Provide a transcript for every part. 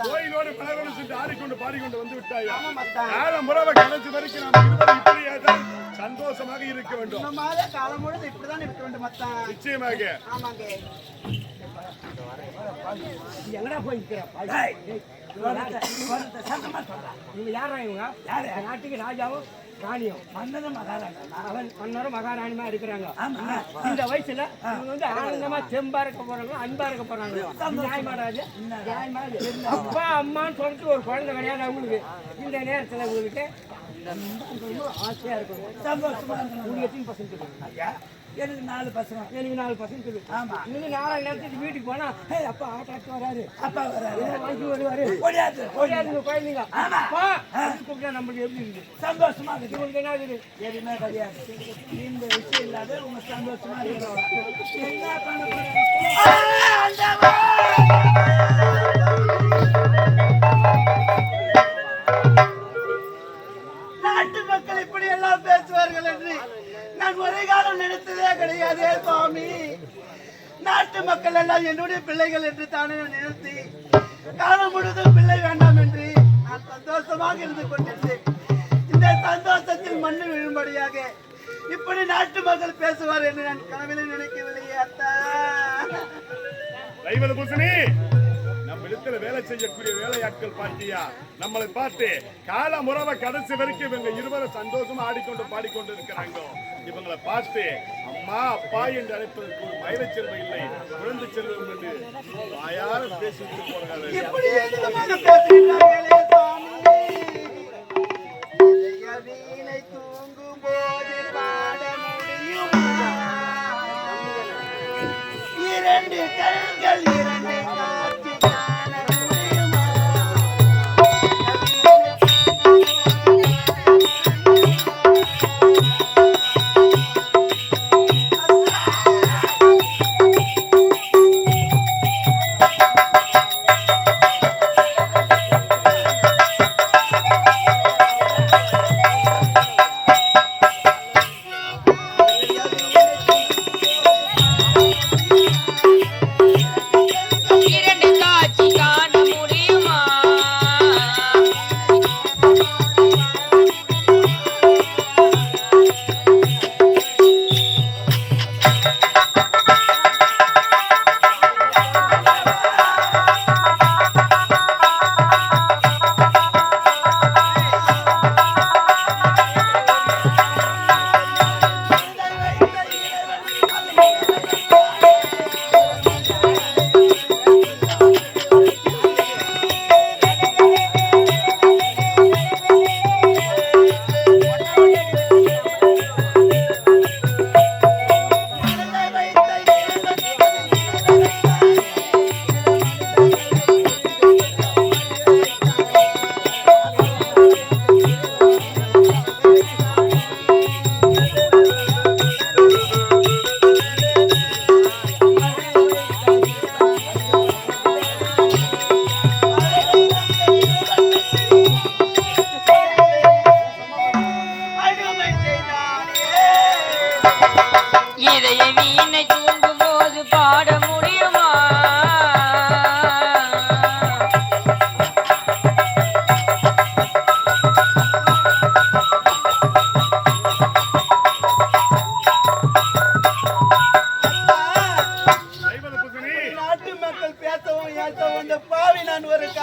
கோயிலோடு மலரோடு சென்று ஆடிக்கொண்டு பாடிக்கொண்டு வந்து விட்டாயா. காலம் முறவை கடைசி வரைக்கும் நாம் இருவரும் இப்படியே தான் சந்தோஷமாக இருக்க வேண்டும். மாதிரி காலம் முழுது இப்படிதான் இருக்க வேண்டும் அத்தான் நிச்சயமாக. ஆமாங்க. எங்கடா போய் இவங்க யாரா இவங்க யாரு நாட்டுக்கு ராஜாவும் ராணியும் மன்னரும் மகாராஜா அவன் மன்னரும் மகாராணிமா இருக்கிறாங்க இந்த வயசுல இவங்க வந்து ஆனந்தமா தெம்பா இருக்க போறாங்க அன்பா இருக்க போறாங்க நியாயமாடாது நியாயமா இது. அப்பா அம்மான்னு சொல்லிட்டு ஒரு குழந்தை கிடையாது அவங்களுக்கு இந்த நேரத்தில் உங்களுக்கு ரொம்ப ஆசையா இருக்கும் சந்தோஷமா உங்களுக்கு எத்தனை பசங்க இருக்கு? எனக்கு நாலு பசங்க எனக்கு நாலு பசங்க சொல்லு ஆமா இன்னும் நாலு நேரத்துக்கு வீட்டுக்கு போனா ஹே அப்பா ஆட்டாட்டு வராரு அப்பா வராரு வாங்கி வருவாரு ஓடியாது ஓடியாதுங்க குழந்தைங்க அப்பா கூப்பிட்டா நம்மளுக்கு எப்படி இருக்கு சந்தோஷமா இருக்கு உங்களுக்கு என்ன இருக்குது எதுவுமே கிடையாது இந்த விஷயம் இல்லாத உங்க சந்தோஷமா இருக்கிறோம் என்ன பண்ண நான் நினைத்ததே கிடையாதே சுவாமி. நாட்டு மக்கள் எல்லாம் என்னுடைய பிள்ளைகள் என்று தானே நிறுத்தி காலம் முழுதும் பிள்ளை வேண்டாம் என்று நான் சந்தோஷமாக இருந்து கொண்டிருந்தேன். இந்த சந்தோஷத்தில் மண்ணு விழும்படியாக இப்படி நாட்டு மக்கள் பேசுவார் என்று நான் கனவிலே நினைக்கவில்லையே அத்தா. பூசணி நம்ம இடத்துல வேலை செய்யக்கூடிய வேலையாட்கள் பார்த்தியா நம்மளை பார்த்து கால முறவை கடைசி வரைக்கும் இவங்க இருவரும் சந்தோஷமா ஆடிக்கொண்டு பாடிக்கொண்டு இருக்கிறாங்க. இவங்களை பார்த்து அம்மா அப்பா என்று அழைப்பதற்கு ஒரு மயிலை செல்வம் இல்லை குழந்தை செல்வம் என்று வாயார பேசிட்டு போறாங்க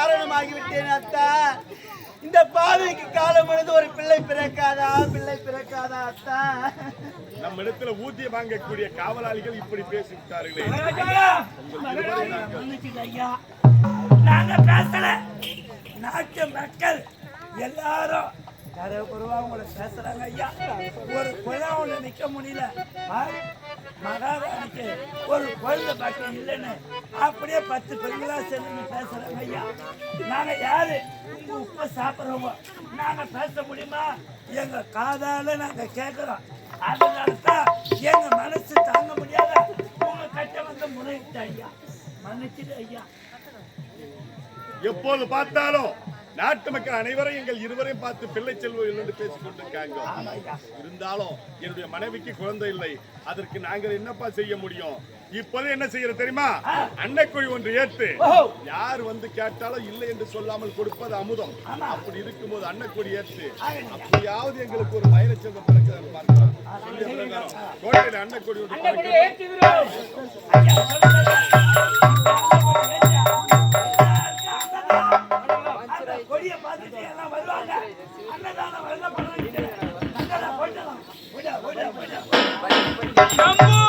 காரணமாகிவிட்டேன் அத்தா. இந்த பாவிக்கு காலம் பொழுது ஒரு பிள்ளை பிறக்காதா? பிள்ளை பிறக்காதா அத்தா? நம்ம இடத்துல ஊதியம் வாங்கக்கூடிய காவலாளிகள் இப்படி பேசிவிட்டார்களே. நாங்க பேசல. நாட்டு மக்கள் எல்லாரும் நிறைய குருவா உங்களை பேசுறாங்க ஐயா. ஒரு குழந்தை ஒண்ணு நிக்க முடியல. ஆ? மகாராணிக்கு ஒரு குழந்தை பாட்டு இல்லைன்னு அப்படியே பத்து பெண்களா சேர்ந்து பேசுறாங்க ஐயா. நாங்க யாரு? உங்க உப்ப சாப்பிடுறவங்க. நாங்க பேச முடியுமா? எங்க காதால நாங்க கேட்கிறோம் அதனால தான் எங்க மனசு தாங்க முடியாத உங்க கட்ட வந்து முறையிட்ட ஐயா. மன்னிச்சிடு ஐயா. எப்போது பார்த்தாலும் நாட்டு மக்கள் அனைவரும் எங்கள் இருவரையும் பார்த்து பிள்ளை செல்வம் என்று பேசிக் கொண்டிருக்காங்க. இருந்தாலும் என்னுடைய மனைவிக்கு குழந்தை இல்லை. அதற்கு நாங்கள் என்னப்பா செய்ய முடியும்? இப்போது என்ன செய்யற தெரியுமா? அன்னைக்குழி ஒன்று ஏத்து ஓஹோ. யார் வந்து கேட்டாலும் இல்லை என்று சொல்லாமல் கொடுப்பது அமுதம். அப்படி இருக்கும்போது அன்னக்குடி ஏத்து அப்படியாவது எங்களுக்கு ஒரு மயிலச்சங்க பிறக்க பார்க்கலாம். சொல்லிய பிரகாரம் கோட்டையில அன்னக்குடி ஒன்று கொடியை பார்த்துட்டு எல்லாம் வருவாங்க. அன்னதானம் வெள்ளம் பண்ண வைக்கிறேன் போயிடலாம் போயிடா போயிடா